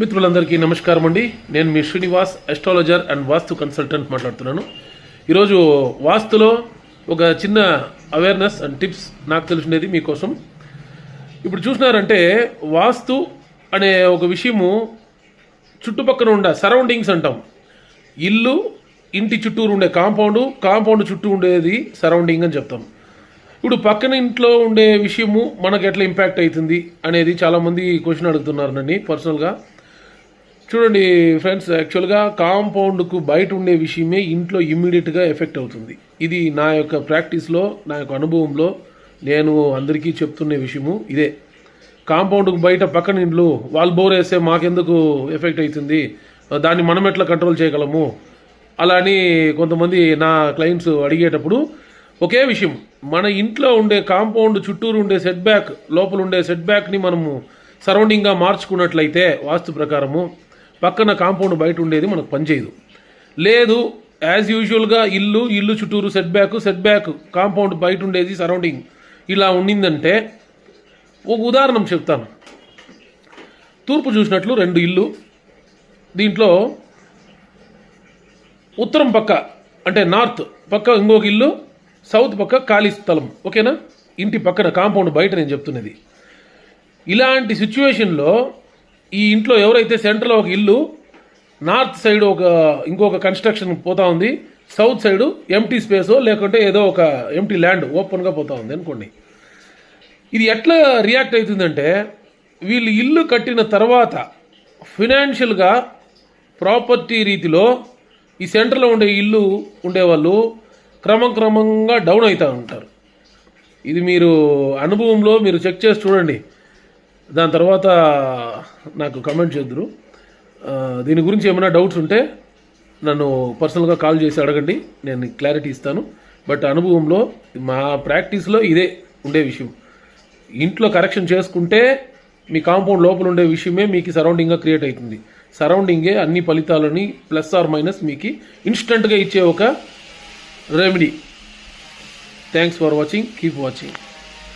మిత్రులందరికీ నమస్కారం అండి. నేను మీ Srinivas astrologer and vastu consultant మాట్లాడుతున్నాను. ఈరోజు వాస్తులో ఒక చిన్న అవేర్నెస్ అండ్ టిప్స్ నాకు తెలిసినది మీకోసం. ఇప్పుడు చూసినారంటే వాస్తు అనే ఒక విషయము చుట్టుపక్కల ఉండే సరౌండింగ్స్ అంటాం. ఇల్లు ఇంటి చుట్టూరు ఉండే కాంపౌండ్ కాంపౌండ్ చుట్టూ ఉండేది సరౌండింగ్ అని చెప్తాం. ఇప్పుడు పక్కన ఇంట్లో ఉండే విషయము మనకు ఎట్లా ఇంపాక్ట్ అవుతుంది అనేది చాలామంది క్వశ్చన్ అడుగుతున్నారు నన్ను పర్సనల్గా చూడండి ఫ్రెండ్స్ యాక్చువల్గా కాంపౌండ్కు బయట ఉండే విషయమే ఇంట్లో ఇమ్మీడియట్గా ఎఫెక్ట్ అవుతుంది. ఇది నా యొక్క ప్రాక్టీస్లో నా యొక్క అనుభవంలో నేను అందరికీ చెప్తున్న విషయము ఇదే. కాంపౌండ్కు బయట పక్కన ఇండ్లు వాళ్ళు బోర్ వేస్తే మాకెందుకు ఎఫెక్ట్ అవుతుంది? దాన్ని మనం ఎట్లా కంట్రోల్ చేయగలము? అలా అని కొంతమంది నా క్లయింట్స్ అడిగేటప్పుడు ఒకే విషయం. మన ఇంట్లో ఉండే కాంపౌండ్ చుట్టూరు ఉండే సెట్ బ్యాక్ లోపల ఉండే సెట్ బ్యాక్ని మనము సరౌండింగ్గా మార్చుకున్నట్లయితే వాస్తు ప్రకారము పక్కన కాంపౌండ్ బయట ఉండేది మనకు పనిచేయదు. లేదు యాజ్ యూజువల్గా ఇల్లు ఇల్లు చుట్టూరు set back set back compound బయట ఉండేది సరౌండింగ్ ఇలా ఉండిందంటే ఒక ఉదాహరణ చెప్తాను. తూర్పు చూసినట్లు రెండు ఇల్లు. దీంట్లో ఉత్తరం పక్క అంటే నార్త్ పక్క ఇంకొక ఇల్లు సౌత్ పక్క ఖాళీ స్థలం. ఓకేనా? ఇంటి పక్కన కాంపౌండ్ బయట నేను చెప్తున్నది. ఇలాంటి సిచ్యువేషన్లో ఈ ఇంట్లో ఎవరైతే సెంటర్లో ఒక ఇల్లు నార్త్ సైడ్ ఒక ఇంకొక కన్స్ట్రక్షన్ పోతా ఉంది సౌత్ సైడ్ ఎంటీ స్పేసో లేకుంటే ఏదో ఒక ఎంటీ ల్యాండ్ ఓపెన్గా పోతా ఉంది అనుకోండి. ఇది ఎట్లా రియాక్ట్ అవుతుందంటే వీళ్ళు ఇల్లు కట్టిన తర్వాత ఫినాన్షియల్గా ప్రాపర్టీ రీతిలో ఈ సెంటర్లో ఉండే ఇల్లు ఉండేవాళ్ళు క్రమం క్రమంగా డౌన్ అవుతూ ఉంటారు. ఇది మీరు అనుభవంలో మీరు చెక్ చేసి చూడండి. దాని తర్వాత నాకు కమెంట్ చేద్దరు. దీని గురించి ఏమైనా డౌట్స్ ఉంటే నన్ను పర్సనల్గా కాల్ చేసి అడగండి. నేను క్లారిటీ ఇస్తాను. బట్ అనుభవంలో మా ప్రాక్టీస్లో ఇదే ఉండే విషయం. ఇంట్లో కరెక్షన్ చేసుకుంటే మీ కాంపౌండ్ లోపల ఉండే విషయమే మీకు సరౌండింగ్గా క్రియేట్ అవుతుంది. సరౌండింగే అన్ని ఫలితాలని ప్లస్ ఆర్ మైనస్ మీకు ఇన్స్టెంట్గా ఇచ్చే ఒక remedy thanks for watching keep watching